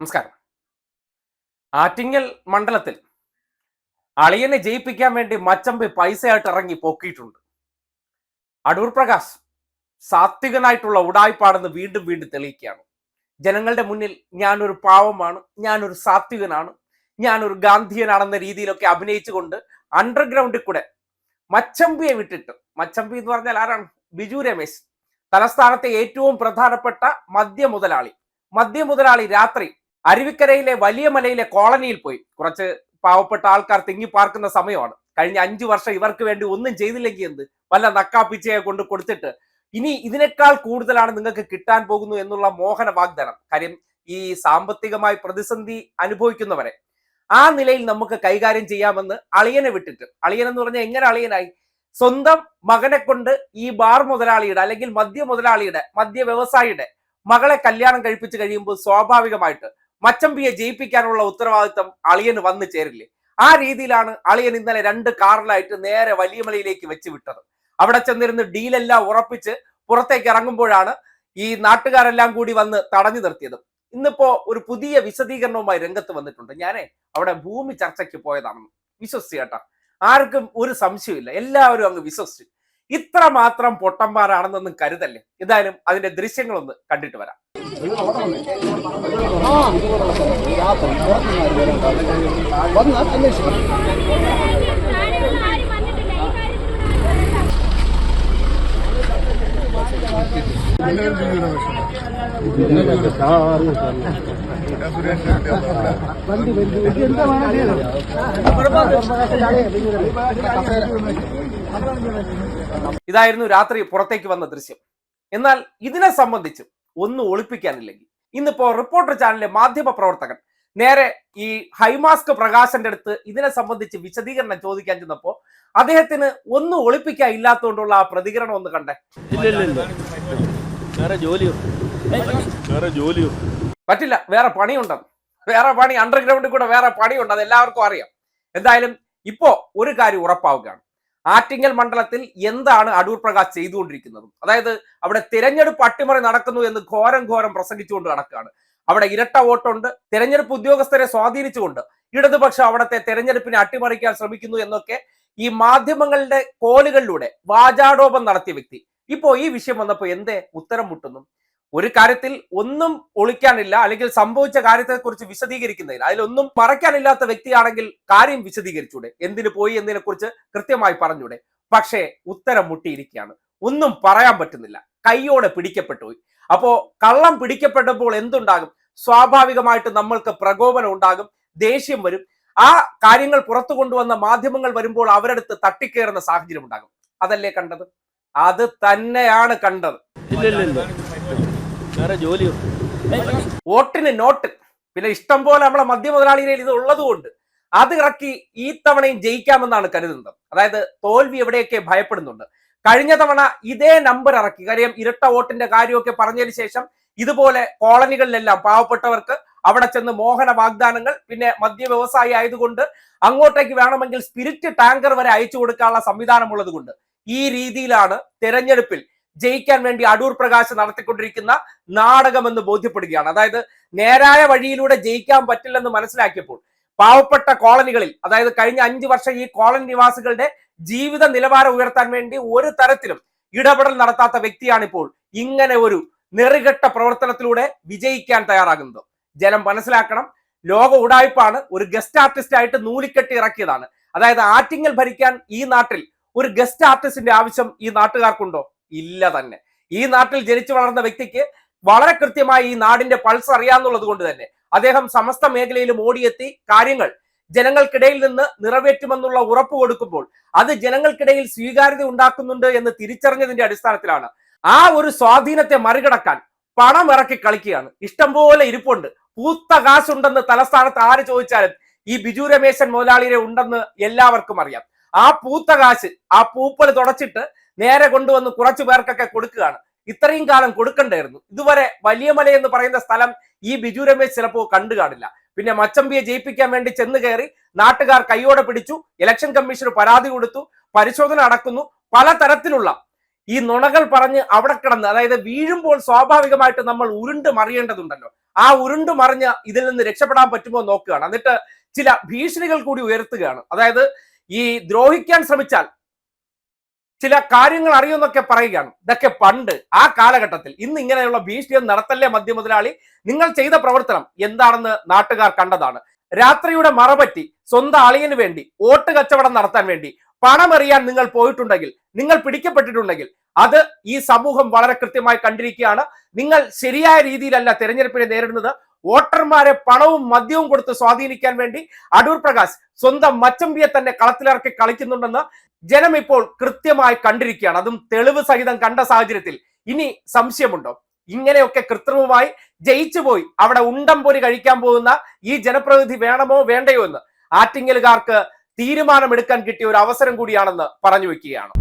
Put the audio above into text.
നമസ്കാരം. ആറ്റിങ്ങൽ മണ്ഡലത്തിൽ അളിയനെ ജയിപ്പിക്കാൻ വേണ്ടി മച്ചമ്പി പൈസയായിട്ട് ഇറങ്ങി പൊക്കിയിട്ടുണ്ട്. അടൂർ പ്രകാശ് സാത്വികനായിട്ടുള്ള ഉടായ്പാടെന്ന് വീണ്ടും വീണ്ടും തെളിയിക്കുകയാണ്. ജനങ്ങളുടെ മുന്നിൽ ഞാനൊരു പാവമാണ് ഞാനൊരു സാത്വികനാണ് ഞാനൊരു ഗാന്ധിയനാണെന്ന രീതിയിലൊക്കെ അഭിനയിച്ചുകൊണ്ട് അണ്ടർഗ്രൗണ്ടിൽ കൂടെ മച്ചമ്പിയെ വിട്ടിട്ട് മച്ചമ്പി എന്ന് പറഞ്ഞാൽ ആരാണ്? ബിജു രമേശ്. തലസ്ഥാനത്തെ ഏറ്റവും പ്രധാനപ്പെട്ട മദ്യ മുതലാളി. മദ്യ മുതലാളി രാത്രി അരുവിക്കരയിലെ വലിയ മലയിലെ കോളനിയിൽ പോയി. കുറച്ച് പാവപ്പെട്ട ആൾക്കാർ തിങ്ങി പാർക്കുന്ന സമയമാണ്. കഴിഞ്ഞ അഞ്ചു വർഷം ഇവർക്ക് വേണ്ടി ഒന്നും ചെയ്തില്ലെങ്കിൽ എന്ത്? വല്ല നക്കാപ്പിച്ചയെ കൊണ്ട് കൊടുത്തിട്ട് ഇനി ഇതിനേക്കാൾ കൂടുതലാണ് നിങ്ങൾക്ക് കിട്ടാൻ പോകുന്നു എന്നുള്ള മോഹന വാഗ്ദാനം. കാര്യം ഈ സാമ്പത്തികമായി പ്രതിസന്ധി അനുഭവിക്കുന്നവരെ ആ നിലയിൽ നമുക്ക് കൈകാര്യം ചെയ്യാമെന്ന് അളിയനെ വിട്ടിട്ട്. അളിയൻ എന്ന് പറഞ്ഞാൽ എങ്ങനെ അളിയനായി? സ്വന്തം മകനെ കൊണ്ട് ഈ ബാർ മുതലാളിയുടെ അല്ലെങ്കിൽ മദ്യ മുതലാളിയുടെ മദ്യ വ്യവസായിയുടെ മകളെ കല്യാണം കഴിപ്പിച്ച് കഴിയുമ്പോൾ സ്വാഭാവികമായിട്ട് മച്ചമ്പിയെ ജയിപ്പിക്കാനുള്ള ഉത്തരവാദിത്തം അളിയന് വന്നു ചേരില്ലേ? ആ രീതിയിലാണ് അളിയൻ ഇന്നലെ രണ്ട് കാറിലായിട്ട് നേരെ വലിയമലയിലേക്ക് വെച്ച് വിട്ടത്. അവിടെ ചെന്നിരുന്ന് ഡീലെല്ലാം ഉറപ്പിച്ച് പുറത്തേക്ക് ഇറങ്ങുമ്പോഴാണ് ഈ നാട്ടുകാരെല്ലാം കൂടി വന്ന് തടഞ്ഞു നിർത്തിയത് ഇന്നിപ്പോ ഒരു പുതിയ വിശദീകരണവുമായി രംഗത്ത് വന്നിട്ടുണ്ട് ഞാനേ അവിടെ ഭൂമി ചർച്ചയ്ക്ക് പോയതാണെന്ന് വിശ്വസിച്ചു കേട്ടോ ആർക്കും ഒരു സംശയമില്ല എല്ലാവരും അങ്ങ് വിശ്വസിച്ചു ഇത്ര മാത്രം പൊട്ടന്മാരാണെന്നൊന്നും കരുതല്ലേ എന്തായാലും അതിന്റെ ദൃശ്യങ്ങളൊന്ന് കണ്ടിട്ട് വരാം ആരും ആരും വന്നിട്ടില്ല ഈ കാര്യത്തിൽ ഇതായിരുന്നു രാത്രി പുറത്തേക്ക് വന്ന ദൃശ്യം. എന്നാൽ ഇതിനെ സംബന്ധിച്ച് ഒന്നും ഒളിപ്പിക്കാനില്ലെങ്കിൽ. ഇന്നിപ്പോ റിപ്പോർട്ടർ ചാനലിലെ മാധ്യമ പ്രവർത്തകൻ നേരെ ഈ ഹൈമാസ്ക് പ്രകാശന്റെ അടുത്ത് ഇതിനെ സംബന്ധിച്ച് വിശദീകരണം ചോദിക്കാൻ ചെന്നപ്പോ അദ്ദേഹത്തിന് ഒന്നും ഒളിപ്പിക്കാൻ ഇല്ലാത്തതുകൊണ്ടുള്ള ആ പ്രതികരണം ഒന്ന് കണ്ടേ. വേറെ വേറെ ജോലിയോ? പറ്റില്ല വേറെ പണിയുണ്ടെന്ന് വേറെ പണി അണ്ടർഗ്രൗണ്ടിൽ കൂടെ വേറെ പണിയുണ്ട് അത് എല്ലാവർക്കും അറിയാം. എന്തായാലും ഇപ്പോ ഒരു കാര്യം ഉറപ്പാവുകയാണ്. ആറ്റിങ്ങൽ മണ്ഡലത്തിൽ എന്താണ് അടൂർ പ്രകാശ് ചെയ്തുകൊണ്ടിരിക്കുന്നത്? അതായത് അവിടെ തിരഞ്ഞെടുപ്പ് അട്ടിമറി നടക്കുന്നു എന്ന് ഘോരം ഘോരം പ്രസംഗിച്ചുകൊണ്ട് നടക്കുകയാണ്. അവിടെ ഇരട്ട വോട്ടുണ്ട് തിരഞ്ഞെടുപ്പ് ഉദ്യോഗസ്ഥരെ സ്വാധീനിച്ചുകൊണ്ട് ഇടതുപക്ഷം അവിടത്തെ തെരഞ്ഞെടുപ്പിനെ അട്ടിമറിക്കാൻ ശ്രമിക്കുന്നു എന്നൊക്കെ ഈ മാധ്യമങ്ങളുടെ കോലുകളിലൂടെ വാചാടോപം നടത്തിയ വ്യക്തി. ഇപ്പോ ഈ വിഷയം വന്നപ്പോ എന്തേ ഉത്തരം മുട്ടുന്നു? ഒരു കാര്യത്തിൽ ഒന്നും ഒളിക്കാനില്ല അല്ലെങ്കിൽ സംഭവിച്ച കാര്യത്തെക്കുറിച്ച് വിശദീകരിക്കുന്നതിൽ അതിലൊന്നും മറയ്ക്കാനില്ലാത്ത വ്യക്തിയാണെങ്കിൽ കാര്യം വിശദീകരിച്ചൂടെ? എന്തിനു പോയി എന്നതിനെ കുറിച്ച് കൃത്യമായി പറഞ്ഞൂടെ? പക്ഷേ ഉത്തരം മുട്ടിയിരിക്കുകയാണ്. ഒന്നും പറയാൻ പറ്റുന്നില്ല. കൈയോടെ പിടിക്കപ്പെട്ടു അപ്പോ കള്ളം പിടിക്കപ്പെട്ടപ്പോൾ എന്തുണ്ടാകും? സ്വാഭാവികമായിട്ട് നമ്മൾക്ക് പ്രകോപനം ഉണ്ടാകും ദേഷ്യം വരും. ആ കാര്യങ്ങൾ പുറത്തു കൊണ്ടുവന്ന മാധ്യമങ്ങൾ വരുമ്പോൾ അവരടുത്ത് തട്ടിക്കേറുന്ന സാഹചര്യം ഉണ്ടാകും. അതല്ലേ കണ്ടത്? അത് തന്നെയാണ് കണ്ടത്. വോട്ടിന് നോട്ട്. പിന്നെ ഇഷ്ടം പോലെ നമ്മളെ മദ്യ മുതലാളികളിൽ ഇത് ഉള്ളതുകൊണ്ട് അത് ഇറക്കി ഈ തവണയും ജയിക്കാമെന്നാണ് കരുതുന്നത്. അതായത് തോൽവി എവിടെയൊക്കെ ഭയപ്പെടുന്നുണ്ട്. കഴിഞ്ഞ തവണ ഇതേ നമ്പർ ഇറക്കി. കാര്യം ഇരട്ട വോട്ടിന്റെ കാര്യമൊക്കെ പറഞ്ഞതിന് ശേഷം ഇതുപോലെ കോളനികളിലെല്ലാം പാവപ്പെട്ടവർക്ക് അവിടെ ചെന്ന് മോഹന വാഗ്ദാനങ്ങൾ പിന്നെ മദ്യ വ്യവസായി ആയതുകൊണ്ട് അങ്ങോട്ടേക്ക് വേണമെങ്കിൽ സ്പിരിറ്റ് ടാങ്കർ വരെ അയച്ചു കൊടുക്കാനുള്ള സംവിധാനമുള്ളത് കൊണ്ട് ഈ രീതിയിലാണ് തെരഞ്ഞെടുപ്പിൽ ജയിക്കാൻ വേണ്ടി അടൂർ പ്രകാശ് നടത്തിക്കൊണ്ടിരിക്കുന്ന നാടകമെന്ന് ബോധ്യപ്പെടുകയാണ്. അതായത് നേരായ വഴിയിലൂടെ ജയിക്കാൻ പറ്റില്ലെന്ന് മനസ്സിലാക്കിയപ്പോൾ പാവപ്പെട്ട കോളനികളിൽ അതായത് കഴിഞ്ഞ അഞ്ചു വർഷം ഈ കോളനി നിവാസികളുടെ ജീവിത നിലവാരം ഉയർത്താൻ വേണ്ടി ഒരു തരത്തിലും ഇടപെടൽ നടത്താത്ത വ്യക്തിയാണിപ്പോൾ ഇങ്ങനെ ഒരു നെറുകെട്ട പ്രവർത്തനത്തിലൂടെ വിജയിക്കാൻ തയ്യാറാകുന്നത്. ജനം മനസ്സിലാക്കണം. ലോക ഉടായ്പാണ് ഒരു ഗസ്റ്റ് ആർട്ടിസ്റ്റ് ആയിട്ട് നൂലിക്കെട്ടി ഇറക്കിയതാണ്. അതായത് ആറ്റിങ്ങൽ ഭരിക്കാൻ ഈ നാട്ടിൽ ഒരു ഗസ്റ്റ് ആർട്ടിസ്റ്റിന്റെ ആവശ്യം ഈ നാട്ടുകാർക്കുണ്ടോ? ഇല്ല തന്നെ. ഈ നാട്ടിൽ ജനിച്ചു വളർന്ന വ്യക്തിക്ക് വളരെ കൃത്യമായി ഈ നാടിന്റെ പൾസ് അറിയാന്നുള്ളത് കൊണ്ട് തന്നെ അദ്ദേഹം സമസ്ത മേഖലയിലും ഓടിയെത്തി കാര്യങ്ങൾ ജനങ്ങൾക്കിടയിൽ നിന്ന് നിറവേറ്റുമെന്നുള്ള ഉറപ്പ് കൊടുക്കുമ്പോൾ അത് ജനങ്ങൾക്കിടയിൽ സ്വീകാര്യത ഉണ്ടാക്കുന്നുണ്ട് എന്ന് തിരിച്ചറിഞ്ഞതിന്റെ അടിസ്ഥാനത്തിലാണ്. ആ ഒരു സ്വാധീനത്തെ മറികടക്കാൻ പണം ഇറക്കി കളിക്കുകയാണ്. ഇഷ്ടംപോലെ ഇരിപ്പുണ്ട്. പൂത്ത കാശുണ്ടെന്ന് തലസ്ഥാനത്ത് ആര് ചോദിച്ചാലും ഈ ബിജു രമേശൻ മുതലാളിയെ ഉണ്ടെന്ന് എല്ലാവർക്കും അറിയാം. ആ പൂത്ത കാശ് ആ പൂപ്പൽ തുടച്ചിട്ട് നേരെ കൊണ്ടുവന്ന് കുറച്ചു പേർക്കൊക്കെ കൊടുക്കുകയാണ്. ഇത്രയും കാലം കൊടുക്കണ്ടായിരുന്നു. ഇതുവരെ വലിയ മല എന്ന് പറയുന്ന സ്ഥലം ഈ ബിജു രമേശ് ചിലപ്പോൾ കണ്ടു കാണില്ല. പിന്നെ മച്ചമ്പിയെ ജയിപ്പിക്കാൻ വേണ്ടി ചെന്ന് കയറി നാട്ടുകാർ കൈയോടെ പിടിച്ചു ഇലക്ഷൻ കമ്മീഷന് പരാതി കൊടുത്തു പരിശോധന നടക്കുന്നു. പലതരത്തിലുള്ള ഈ നുണകൾ പറഞ്ഞ് അവിടെ കിടന്ന് അതായത് വീഴുമ്പോൾ സ്വാഭാവികമായിട്ട് നമ്മൾ ഉരുണ്ട് മറിയേണ്ടതുണ്ടല്ലോ. ആ ഉരുണ്ടു മറിഞ്ഞ് ഇതിൽ നിന്ന് രക്ഷപ്പെടാൻ പറ്റുമോ നോക്കുകയാണ്. എന്നിട്ട് ചില ഭീഷണികൾ കൂടി ഉയർത്തുകയാണ്. അതായത് ഈ ദ്രോഹിക്കാൻ ശ്രമിച്ചാൽ ചില കാര്യങ്ങൾ അറിയുമെന്നൊക്കെ പറയുകയാണ്. ഇതൊക്കെ പണ്ട് ആ കാലഘട്ടത്തിൽ ഇന്ന് ഇങ്ങനെയുള്ള ഭീഷണിയൊന്നും നടത്തല്ലേ മദ്യ മുതലാളി? നിങ്ങൾ ചെയ്ത പ്രവർത്തനം എന്താണെന്ന് നാട്ടുകാർ കണ്ടതാണ്. രാത്രിയുടെ മറപറ്റി സ്വന്തം അളിയന് വേണ്ടി വോട്ട് കച്ചവടം നടത്താൻ വേണ്ടി പണമെറിയാൻ നിങ്ങൾ പോയിട്ടുണ്ടെങ്കിൽ നിങ്ങൾ പിടിക്കപ്പെട്ടിട്ടുണ്ടെങ്കിൽ അത് ഈ സമൂഹം വളരെ കൃത്യമായി കണ്ടിരിക്കുകയാണ്. നിങ്ങൾ ശരിയായ രീതിയിലല്ല തെരഞ്ഞെടുപ്പിനെ നേരിടുന്നത്. വോട്ടർമാരെ പണവും മദ്യവും കൊടുത്ത് സ്വാധീനിക്കാൻ വേണ്ടി അടൂർ പ്രകാശ് സ്വന്തം മച്ചമ്പിയെ തന്നെ കളത്തിലിറക്കി കളിക്കുന്നുണ്ടെന്ന് ജനം ഇപ്പോൾ കൃത്യമായി കണ്ടിരിക്കുകയാണ്. അതും തെളിവ് സഹിതം കണ്ട സാഹചര്യത്തിൽ. ഇനി സംശയമുണ്ടോ? ഇങ്ങനെയൊക്കെ കൃത്രിമമായി ജയിച്ചു പോയി അവിടെ ഉണ്ടം പൊരി കഴിക്കാൻ പോകുന്ന ഈ ജനപ്രതിനിധി വേണമോ വേണ്ടയോ എന്ന് ആറ്റിങ്ങലുകാർക്ക് തീരുമാനമെടുക്കാൻ കിട്ടിയ ഒരു അവസരം കൂടിയാണെന്ന് പറഞ്ഞു വെക്കുകയാണ്.